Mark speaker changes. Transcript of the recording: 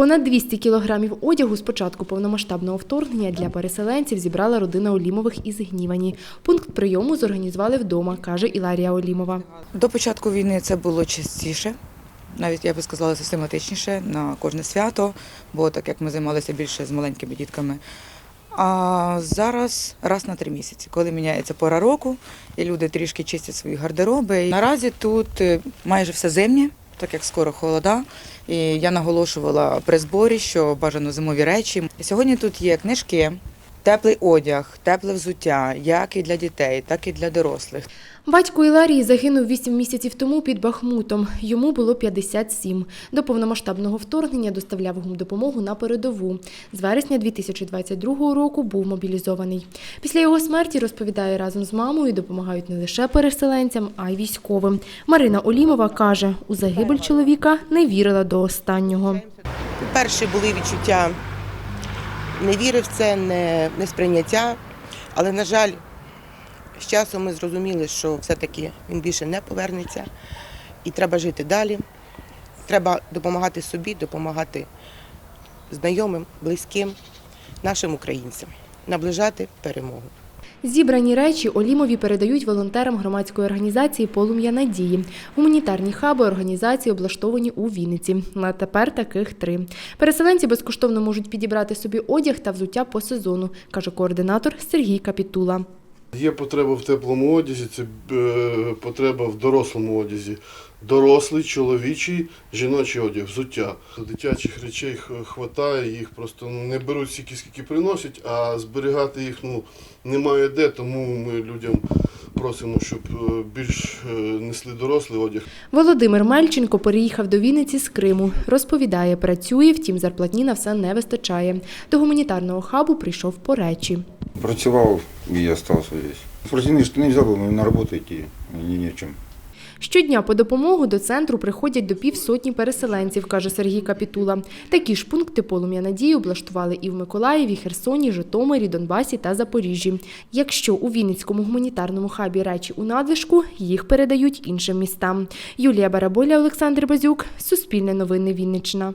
Speaker 1: Понад 200 кілограмів одягу з початку повномасштабного вторгнення для переселенців зібрала родина Олімових із Гнівані. Пункт прийому зорганізували вдома, каже Іларія Олімова.
Speaker 2: До початку війни це було частіше, навіть я би сказала систематичніше на кожне свято, бо так як ми займалися більше з маленькими дітками. А зараз раз на три місяці, коли міняється пора року, і люди трішки чистять свої гардероби. Наразі тут е, майже все зимнє, так як скоро холода. І я наголошувала при зборі, що бажано зимові речі. Сьогодні тут є книжки, теплий одяг, тепле взуття, як і для дітей, так і для дорослих.
Speaker 1: Батько Іларії загинув 8 місяців тому під Бахмутом. Йому було 57. До повномасштабного вторгнення доставляв гумдопомогу на передову. З вересня 2022 року був мобілізований. Після його смерті, розповідає, разом з мамою допомагають не лише переселенцям, а й військовим. Марина Олімова каже, у загибель чоловіка не вірила до останнього.
Speaker 3: Перші були відчуття не вірив це, не, не сприйняття. Але, на жаль, з часом ми зрозуміли, що все-таки він більше не повернеться і треба жити далі. Треба допомагати собі, допомагати знайомим, близьким, нашим українцям, наближати перемогу.
Speaker 1: Зібрані речі Олімові передають волонтерам громадської організації Полум'я надії. Гуманітарні хаби організації облаштовані у Вінниці. На тепер таких три. Переселенці безкоштовно можуть підібрати собі одяг та взуття по сезону, каже координатор Сергій Капітула.
Speaker 4: Є потреба в теплому одязі, це е, потреба в дорослому одязі. Дорослий, чоловічий, жіночий одяг, взуття. Дитячих речей хватає, їх просто ну, не беруть стільки, скільки приносять, а зберігати їх ну, немає де, тому ми людям просимо, щоб е, більш е, несли дорослий одяг.
Speaker 1: Володимир Мельченко переїхав до Вінниці з Криму. Розповідає, працює, втім зарплатні на все не вистачає. До гуманітарного хабу прийшов по речі.
Speaker 5: Працював і остался здесь. Спортивные штаны взял, бы, на работу идти, не, не в чем.
Speaker 1: Щодня по допомогу до центру приходять до півсотні переселенців, каже Сергій Капітула. Такі ж пункти полум'я надії облаштували і в Миколаєві, Херсоні, Житомирі, Донбасі та Запоріжжі. Якщо у Вінницькому гуманітарному хабі речі у надлишку, їх передають іншим містам. Юлія Бараболя, Олександр Базюк, Суспільне новини Вінниччина.